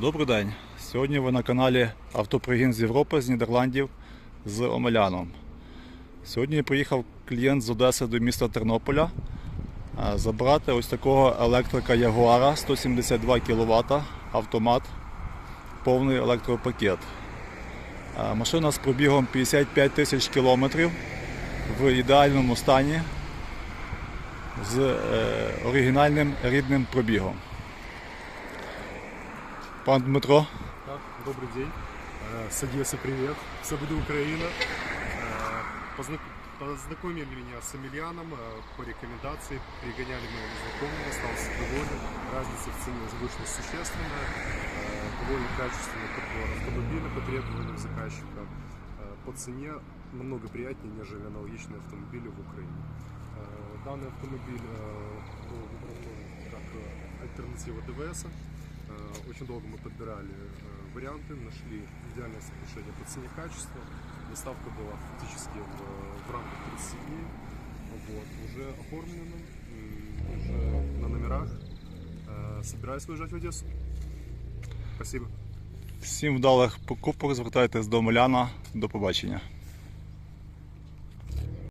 Добрий день. Сьогодні ви на каналі Автопригін з Європи, з Нідерландів з Омеляном. Сьогодні приїхав клієнт з Одеси до міста Тернополя е, забрати ось такого електрика Ягуара 172 кВт автомат, повний електропакет. Е, Машина з пробігом 55 тисяч кілометрів в ідеальному стані з е, оригінальним рідним пробігом. Пан Дмитро, Так, добрый день. Э, С Одессы привет. Все буду Украина. Э, позна- Познакомили меня с Эмильяном э, по рекомендации. Пригоняли моего знакомого, остался доволен. Разница в цене вышла существенная. Э, Довольно качественный подбор автомобиля по требованиям заказчика. Э, По цене намного приятнее, нежели аналогичные автомобили в Украине. Э, Данный автомобиль э, был выбран мною как э, альтернатива ДВС. Э, Очень долго мы подбирали э, варианты, нашли идеальное соотношение по цене качества. Доставка была фактически в, в рамках 30 дней. Вот, уже оформлено, м, уже на номерах. Э, Собираюсь выезжать в Одессу. Спасибо. всім вдалих покупок, звертайтесь до Омеляна. До побачення.